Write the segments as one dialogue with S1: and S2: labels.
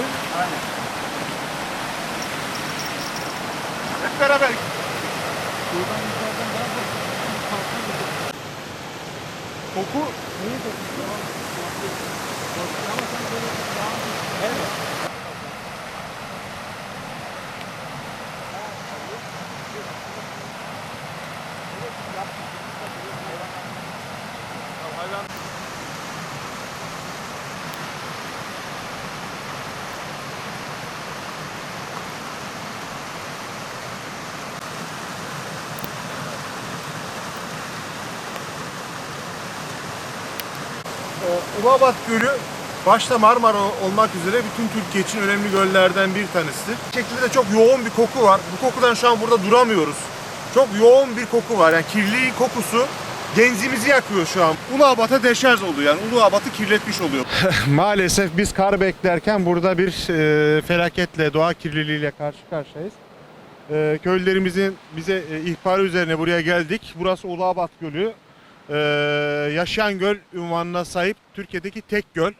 S1: suyu. Aynen. Hep beraber. Buradan yukarıdan daha fazla.
S2: Koku.
S1: Neyi?
S2: Koku. Ulabat Gölü başta Marmara olmak üzere bütün Türkiye için önemli göllerden bir tanesidir. Bu şekilde de çok yoğun bir koku var. Bu kokudan şu an burada duramıyoruz. Çok yoğun bir koku var. Yani kirliliğin kokusu genzimizi yakıyor şu an. Uluabat'a deşarj oluyor. Yani Uluabat'ı kirletmiş oluyor. Maalesef biz kar beklerken burada bir e, felaketle, doğa kirliliğiyle karşı karşıyayız. E, köylülerimizin bize e, ihbarı üzerine buraya geldik. Burası Uluabat Gölü. Ee, yaşayan göl ünvanına sahip Türkiye'deki tek göl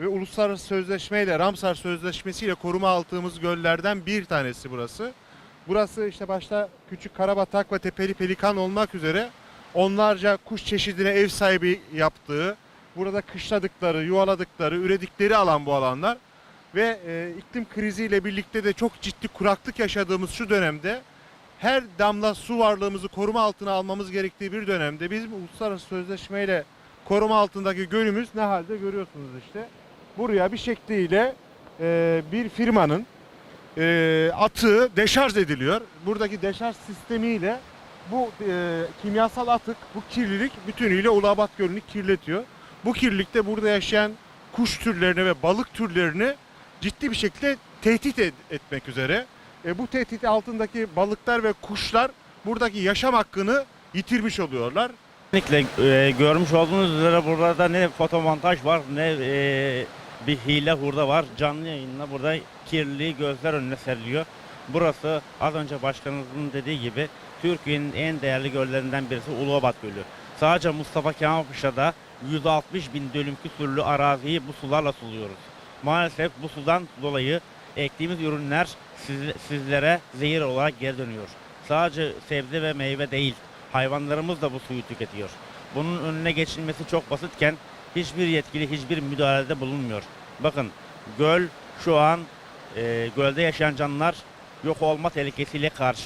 S2: ve uluslararası sözleşmeyle Ramsar Sözleşmesi ile koruma altımız göllerden bir tanesi burası. Burası işte başta küçük karabatak ve tepeli pelikan olmak üzere onlarca kuş çeşidine ev sahibi yaptığı, burada kışladıkları, yuvaladıkları, üredikleri alan bu alanlar ve e, iklim kriziyle birlikte de çok ciddi kuraklık yaşadığımız şu dönemde her damla su varlığımızı koruma altına almamız gerektiği bir dönemde bizim uluslararası sözleşmeyle koruma altındaki gölümüz ne halde görüyorsunuz işte. Buraya bir şekliyle e, bir firmanın e, atığı deşarj ediliyor. Buradaki deşarj sistemiyle bu e, kimyasal atık, bu kirlilik bütünüyle Ulabat Gölü'nü kirletiyor. Bu kirlilik de burada yaşayan kuş türlerini ve balık türlerini ciddi bir şekilde tehdit ed- etmek üzere. E, bu tehdit altındaki balıklar ve kuşlar buradaki yaşam hakkını yitirmiş oluyorlar.
S3: Kesinlikle e, görmüş olduğunuz üzere burada ne fotomontaj var ne e, bir hile hurda var. Canlı yayınla burada kirliliği gözler önüne seriliyor. Burası az önce başkanımızın dediği gibi Türkiye'nin en değerli göllerinden birisi Uluobat Gölü. Sadece Mustafa Kemal Paşa'da 160 bin dönüm küsürlü araziyi bu sularla suluyoruz. Maalesef bu sudan dolayı ektiğimiz ürünler siz- sizlere zehir olarak geri dönüyor. Sadece sebze ve meyve değil, hayvanlarımız da bu suyu tüketiyor. Bunun önüne geçilmesi çok basitken hiçbir yetkili hiçbir müdahalede bulunmuyor. Bakın göl şu an e, gölde yaşayan canlılar yok olma tehlikesiyle karşı